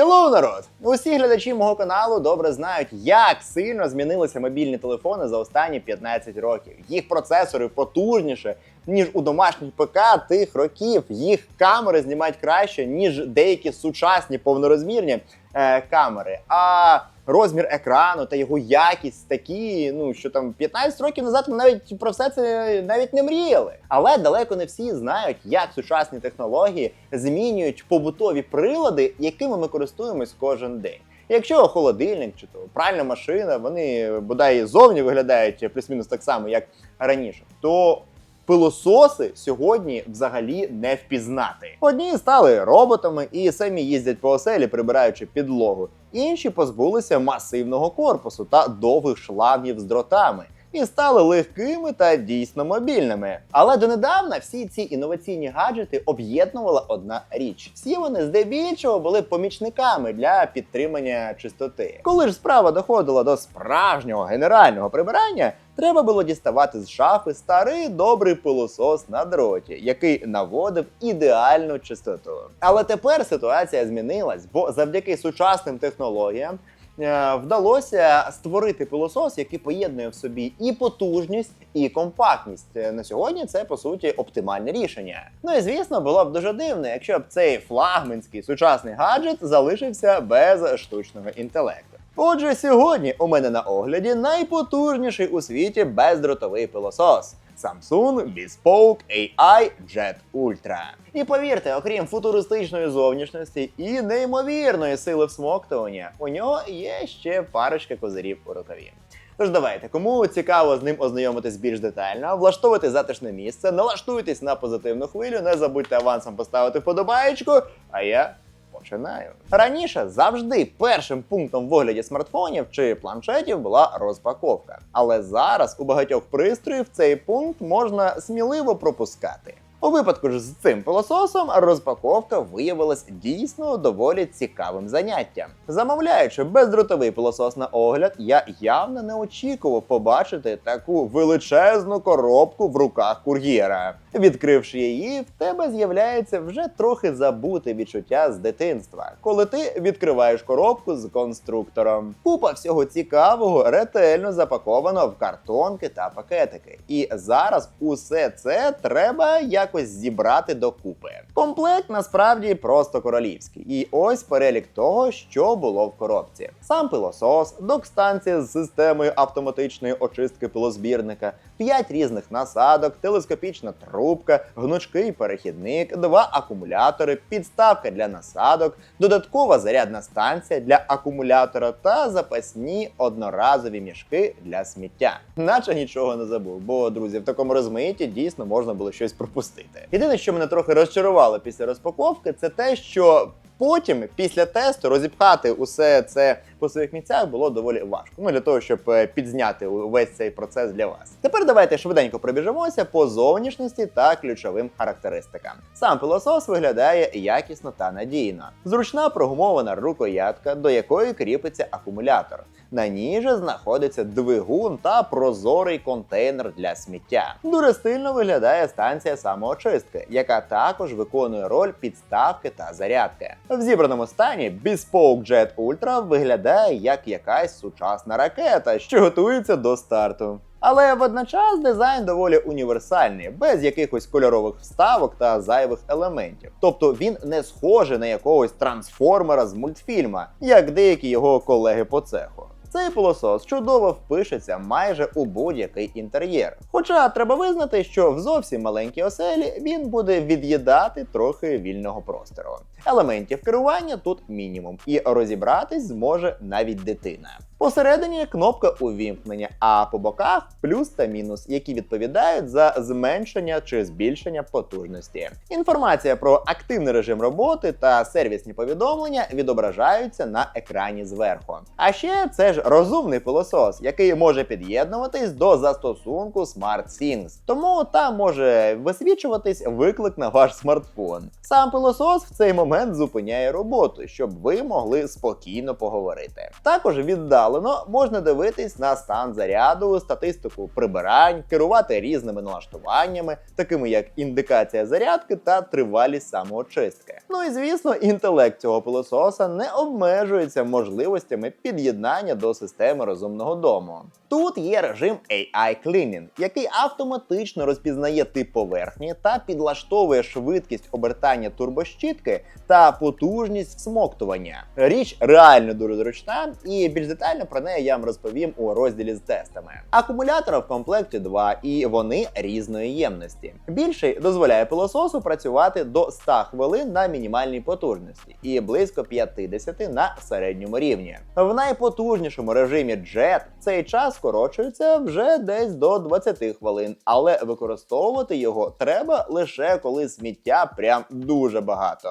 Hello, народ! Усі глядачі мого каналу добре знають, як сильно змінилися мобільні телефони за останні 15 років. Їх процесори потужніше, ніж у домашніх ПК тих років. Їх камери знімають краще, ніж деякі сучасні повнорозмірні е, камери. А розмір екрану та його якість такі, ну що там 15 років назад ми навіть про все це навіть не мріяли. Але далеко не всі знають, як сучасні технології змінюють побутові прилади, якими ми користуємось кожен день. Якщо холодильник чи то пральна машина, вони бодай зовні виглядають плюс-мінус так само, як раніше, то пилососи сьогодні взагалі не впізнати. Одні стали роботами і самі їздять по оселі, прибираючи підлогу. Інші позбулися масивного корпусу та довгих шлангів з дротами. І стали легкими та дійсно мобільними. Але донедавна всі ці інноваційні гаджети об'єднувала одна річ. Всі вони здебільшого були помічниками для підтримання чистоти. Коли ж справа доходила до справжнього генерального прибирання, треба було діставати з шафи старий добрий пилосос на дроті, який наводив ідеальну чистоту. Але тепер ситуація змінилась, бо завдяки сучасним технологіям. Е, Вдалося створити пилосос, який поєднує в собі і потужність, і компактність. Е, На сьогодні це по суті оптимальне рішення. Ну і звісно, було б дуже дивно, якщо б цей флагманський сучасний гаджет залишився без штучного інтелекту. Отже, сьогодні у мене на огляді найпотужніший у світі бездротовий пилосос. Samsung Bespoke AI Jet Ultra. І повірте, окрім футуристичної зовнішності і неймовірної сили всмоктування, у нього є ще парочка козирів у рукаві. Тож давайте, кому цікаво з ним ознайомитись більш детально, влаштовуйте затишне місце, налаштуйтесь на позитивну хвилю, не забудьте авансом поставити вподобаєчку, а я починаю. Раніше завжди першим пунктом в огляді смартфонів чи планшетів була розпаковка. Але зараз у багатьох пристроїв цей пункт можна сміливо пропускати. У випадку ж з цим пилососом розпаковка виявилась дійсно доволі цікавим заняттям. Замовляючи бездротовий пилосос на огляд, я явно не очікував побачити таку величезну коробку в руках кур'єра. Відкривши її, в тебе з'являється вже трохи забуте відчуття з дитинства, коли ти відкриваєш коробку з конструктором. Купа всього цікавого ретельно запаковано в картонки та пакетики. І зараз усе це треба якось зібрати докупи. Комплект насправді просто королівський. І ось перелік того, що було в коробці: сам пилосос, док-станція з системою автоматичної очистки пилозбірника, 5 різних насадок, телескопічна трубка, гнучкий перехідник, два акумулятори, підставка для насадок, додаткова зарядна станція для акумулятора та запасні одноразові мішки для сміття. Наче нічого не забув, бо друзі, в такому розмаїтті дійсно можна було щось пропустити. Єдине, що мене трохи розчарувало після розпаковки, це те, що Потім, після тесту, розіпхати усе це по своїх місцях було доволі важко. Ну для того, щоб е, підзняти увесь цей процес для вас. Тепер давайте швиденько пробіжимося по зовнішності та ключовим характеристикам. Сам пилосос виглядає якісно та надійно. Зручна прогумована рукоятка, до якої кріпиться акумулятор. На ній же знаходиться двигун та прозорий контейнер для сміття. Дуже стильно виглядає станція самоочистки, яка також виконує роль підставки та зарядки. В зібраному стані Bespoke Jet Ultra виглядає як якась сучасна ракета, що готується до старту. Але водночас дизайн доволі універсальний, без якихось кольорових вставок та зайвих елементів. Тобто він не схожий на якогось трансформера з мультфільма, як деякі його колеги по цеху. Цей пилосос чудово впишеться майже у будь-який інтер'єр. Хоча треба визнати, що в зовсім маленькій оселі він буде від'їдати трохи вільного простору. Елементів керування тут мінімум, і розібратись зможе навіть дитина. Посередині кнопка увімкнення, а по боках плюс та мінус, які відповідають за зменшення чи збільшення потужності. Інформація про активний режим роботи та сервісні повідомлення відображаються на екрані зверху. А ще це ж розумний пилосос, який може під'єднуватись до застосунку SmartThings. Тому там може висвічуватись виклик на ваш смартфон. Сам пилосос в цей момент момент зупиняє роботу, щоб ви могли спокійно поговорити. Також віддалено можна дивитись на стан заряду, статистику прибирань, керувати різними налаштуваннями, такими як індикація зарядки та тривалість самоочистки. Ну і звісно, інтелект цього пилососа не обмежується можливостями під'єднання до системи розумного дому. Тут є режим AI Cleaning, який автоматично розпізнає тип поверхні та підлаштовує швидкість обертання турбощітки та потужність всмоктування. Річ реально дуже зручна, і більш детально про неї я вам розповім у розділі з тестами. Акумулятора в комплекті два, і вони різної ємності. Більший дозволяє пилососу працювати до 100 хвилин на мінімальній потужності і близько 50 на середньому рівні. В найпотужнішому режимі Jet цей час скорочується вже десь до 20 хвилин, але використовувати його треба лише коли сміття прям дуже багато.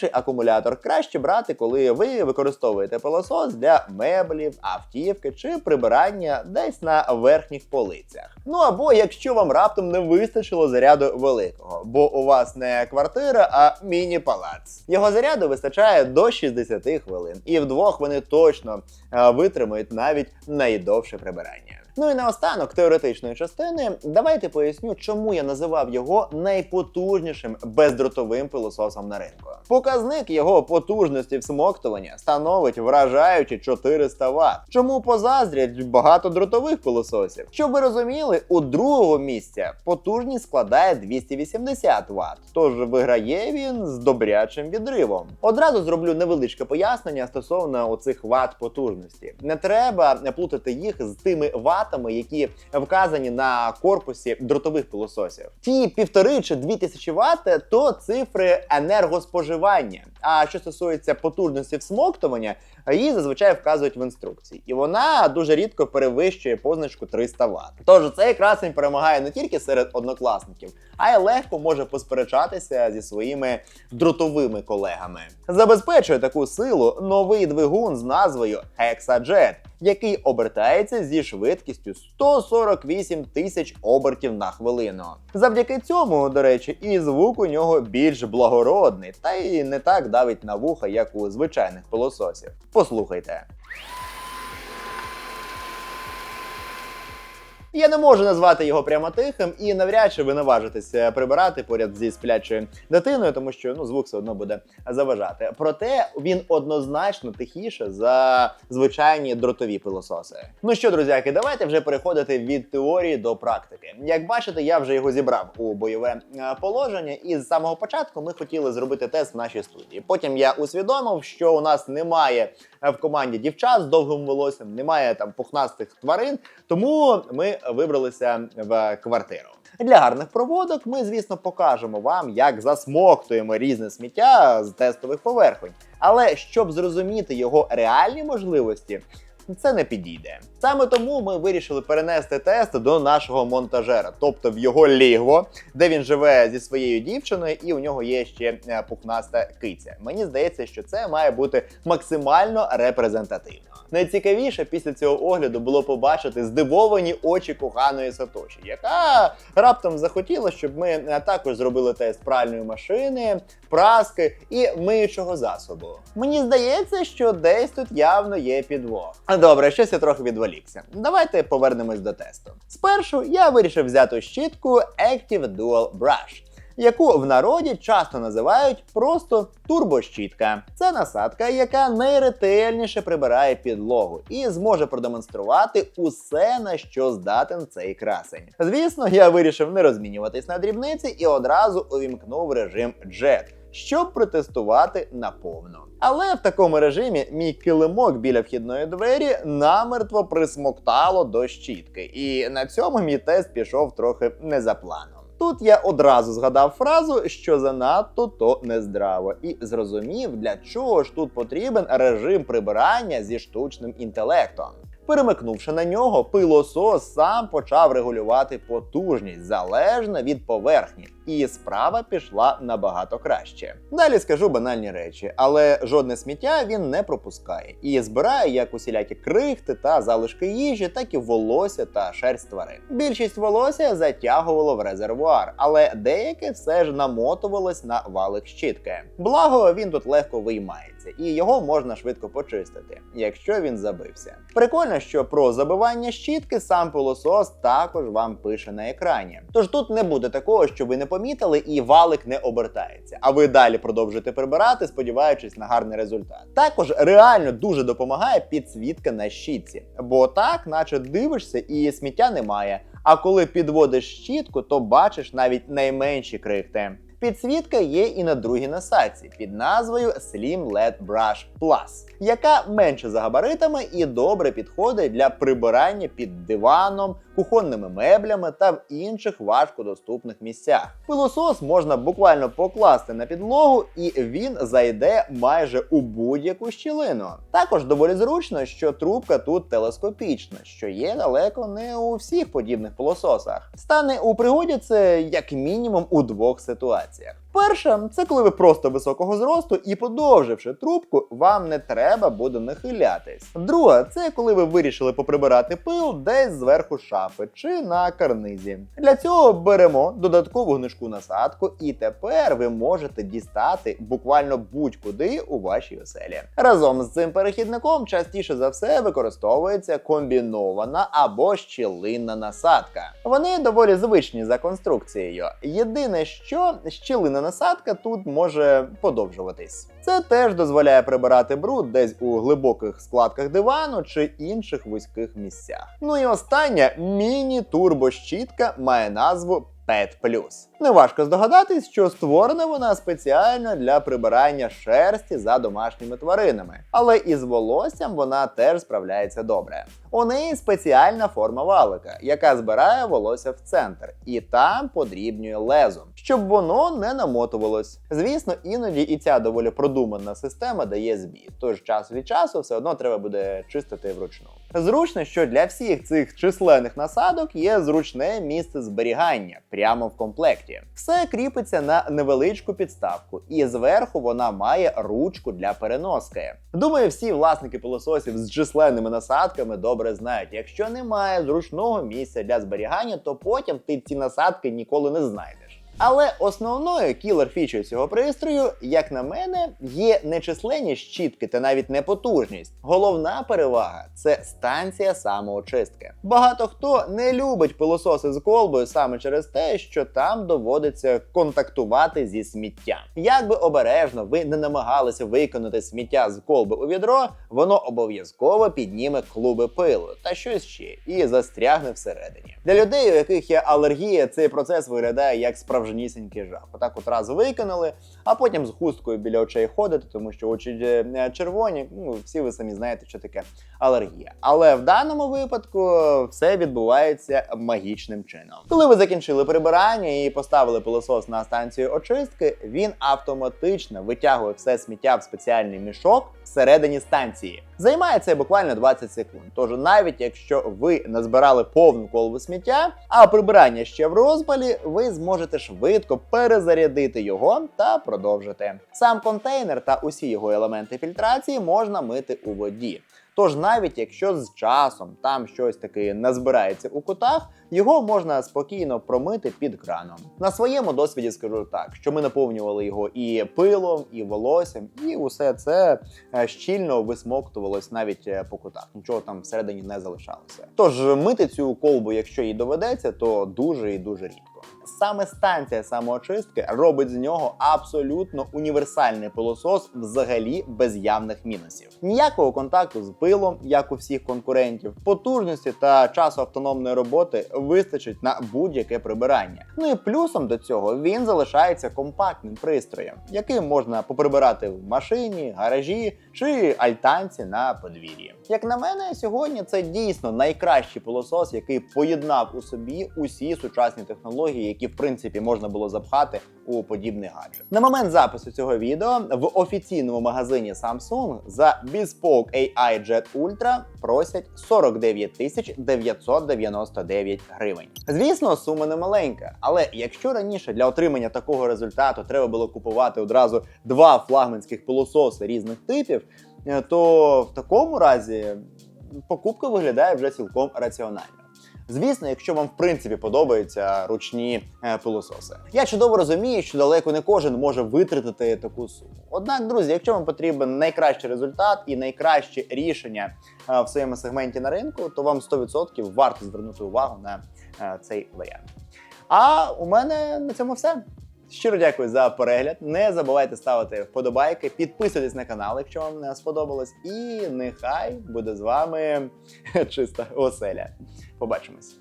Менший акумулятор краще брати, коли ви використовуєте пилосос для меблів, автівки чи прибирання десь на верхніх полицях. Ну або якщо вам раптом не вистачило заряду великого, бо у вас не квартира, а міні-палац. Його заряду вистачає до 60 хвилин, і вдвох вони точно е, витримують навіть найдовше прибирання. Ну і наостанок теоретичної частини, давайте поясню, чому я називав його найпотужнішим бездротовим пилососом на ринку. Показник його потужності всмоктування становить вражаючі 400 Вт. Чому позаздрять багато дротових пилососів? Щоб ви розуміли, у другого місця потужність складає 280 Вт, тож виграє він з добрячим відривом. Одразу зроблю невеличке пояснення стосовно оцих ват потужності. Не треба плутати їх з тими ватами, які вказані на корпусі дротових пилососів. Ті півтори чи дві тисячі ватт – то цифри енергоспоживання. А що стосується потужності всмоктування, її зазвичай вказують в інструкції, і вона дуже рідко перевищує позначку 300 Вт. Тож цей красень перемагає не тільки серед однокласників, а й легко може посперечатися зі своїми дротовими колегами. Забезпечує таку силу новий двигун з назвою Hexajet, який обертається зі швидкістю 148 тисяч обертів на хвилину. Завдяки цьому, до речі, і звук у нього більш благородний, та й не так давить на вуха, як у звичайних пилососів. Послухайте. Я не можу назвати його прямо тихим і навряд чи ви наважитеся прибирати поряд зі сплячою дитиною, тому що ну звук все одно буде заважати. Проте він однозначно тихіше за звичайні дротові пилососи. Ну що, друзяки, давайте вже переходити від теорії до практики. Як бачите, я вже його зібрав у бойове е, положення, і з самого початку ми хотіли зробити тест в нашій студії. Потім я усвідомив, що у нас немає в команді дівчат з довгим волоссям, немає там пухнастих тварин, тому ми вибралися в квартиру. Для гарних проводок ми, звісно, покажемо вам, як засмоктуємо різне сміття з тестових поверхонь. Але щоб зрозуміти його реальні можливості, це не підійде. Саме тому ми вирішили перенести тест до нашого монтажера, тобто в його лігво, де він живе зі своєю дівчиною, і у нього є ще е, пухнаста киця. Мені здається, що це має бути максимально репрезентативно. Найцікавіше після цього огляду було побачити здивовані очі коханої Сатоші, яка раптом захотіла, щоб ми е, також зробили тест пральної машини, праски і миючого засобу. Мені здається, що десь тут явно є підвох. Добре, щось я трохи відволікся. Давайте повернемось до тесту. Спершу я вирішив взяти щітку Active Dual Brush. Яку в народі часто називають просто турбощітка. Це насадка, яка найретельніше прибирає підлогу і зможе продемонструвати усе, на що здатен цей красень. Звісно, я вирішив не розмінюватись на дрібниці і одразу увімкнув режим Jet, щоб протестувати наповну. Але в такому режимі мій килимок біля вхідної двері намертво присмоктало до щітки, і на цьому мій тест пішов трохи не за планом. Тут я одразу згадав фразу, що занадто то нездраво, і зрозумів, для чого ж тут потрібен режим прибирання зі штучним інтелектом. Перемикнувши на нього, пилосос сам почав регулювати потужність залежно від поверхні, і справа пішла набагато краще. Далі скажу банальні речі, але жодне сміття він не пропускає і збирає як усілякі крихти та залишки їжі, так і волосся та шерсть тварин. Більшість волосся затягувало в резервуар, але деяке все ж намотувалось на валик щітки. Благо, він тут легко виймається, і його можна швидко почистити, якщо він забився. Прикольно, що про забивання щітки сам пилосос також вам пише на екрані. Тож тут не буде такого, що ви не помітили і валик не обертається, а ви далі продовжуєте прибирати, сподіваючись на гарний результат. Також реально дуже допомагає підсвітка на щітці, бо так, наче дивишся, і сміття немає. А коли підводиш щітку, то бачиш навіть найменші крихти. Підсвітка є і на другій насадці під назвою Slim LED Brush Plus, яка менше за габаритами і добре підходить для прибирання під диваном, кухонними меблями та в інших важкодоступних місцях. Пилосос можна буквально покласти на підлогу, і він зайде майже у будь-яку щілину. Також доволі зручно, що трубка тут телескопічна, що є далеко не у всіх подібних пилососах. Стане у пригоді це як мінімум у двох ситуаціях. Перша це коли ви просто високого зросту і подовживши трубку, вам не треба буде нахилятись. Друга це коли ви вирішили поприбирати пил десь зверху шафи чи на карнизі. Для цього беремо додаткову гнижку насадку, і тепер ви можете дістати буквально будь-куди у вашій оселі. Разом з цим перехідником частіше за все використовується комбінована або щілинна насадка. Вони доволі звичні за конструкцією. Єдине, що щілина насадка тут може подовжуватись. Це теж дозволяє прибирати бруд десь у глибоких складках дивану чи інших вузьких місцях. Ну і остання міні-турбощітка має назву Pet Plus. Неважко здогадатись, що створена вона спеціально для прибирання шерсті за домашніми тваринами, але із волоссям вона теж справляється добре. У неї спеціальна форма валика, яка збирає волосся в центр і там подрібнює лезом, щоб воно не намотувалось. Звісно, іноді і ця доволі продумана система дає збій, тож час від часу все одно треба буде чистити вручну. Зручно, що для всіх цих численних насадок є зручне місце зберігання прямо в комплекті. Все кріпиться на невеличку підставку, і зверху вона має ручку для переноски. Думаю, всі власники пилососів з численними насадками добре знають, якщо немає зручного місця для зберігання, то потім ти ці насадки ніколи не знайдеш. Але основною кілер фічою цього пристрою, як на мене, є не численні щітки та навіть не потужність. Головна перевага це станція самоочистки. Багато хто не любить пилососи з колбою саме через те, що там доводиться контактувати зі сміттям. Як би обережно ви не намагалися виконати сміття з колби у відро, воно обов'язково підніме клуби пилу та щось ще і застрягне всередині. Для людей, у яких є алергія, цей процес виглядає як справжнісінький жах. Отак от раз виконали, а потім з хусткою біля очей ходити, тому що очі е, червоні. Ну всі ви самі знаєте, що таке алергія. Але в даному випадку все відбувається магічним чином. Коли ви закінчили прибирання і поставили пилосос на станцію очистки, він автоматично витягує все сміття в спеціальний мішок всередині станції. Займає це буквально 20 секунд. Тож навіть якщо ви назбирали повну колбу сміття, а прибирання ще в розпалі, ви зможете швидко перезарядити його та продовжити. Сам контейнер та усі його елементи фільтрації можна мити у воді. Тож навіть якщо з часом там щось таки назбирається у кутах, його можна спокійно промити під краном. На своєму досвіді скажу так, що ми наповнювали його і пилом, і волоссям, і усе це е, щільно висмоктувалось навіть е, по кутах. Нічого там всередині не залишалося. Тож мити цю колбу, якщо їй доведеться, то дуже і дуже рідко. Саме станція самоочистки робить з нього абсолютно універсальний пилосос, взагалі без явних мінусів. Ніякого контакту з пилом, як у всіх конкурентів, потужності та часу автономної роботи вистачить на будь-яке прибирання. Ну і плюсом до цього він залишається компактним пристроєм, яким можна поприбирати в машині, гаражі чи альтанці на подвір'ї. Як на мене, сьогодні це дійсно найкращий пилосос, який поєднав у собі усі сучасні технології, які в принципі можна було запхати у подібний гаджет. На момент запису цього відео в офіційному магазині Samsung за Bespoke AI Jet Ultra просять 49 тисяч 999 гривень. Звісно, сума не маленька, але якщо раніше для отримання такого результату треба було купувати одразу два флагманських пилососи різних типів, е, то в такому разі покупка виглядає вже цілком раціонально. Звісно, якщо вам в принципі подобаються ручні е, пилососи. Я чудово розумію, що далеко не кожен може витратити таку суму. Однак, друзі, якщо вам потрібен найкращий результат і найкраще рішення е, в своєму сегменті на ринку, то вам 100% варто звернути увагу на е, цей варіант. А у мене на цьому все. Щиро дякую за перегляд. Не забувайте ставити вподобайки, підписуйтесь на канал, якщо вам не сподобалось. І нехай буде з вами чиста оселя. Побачимось.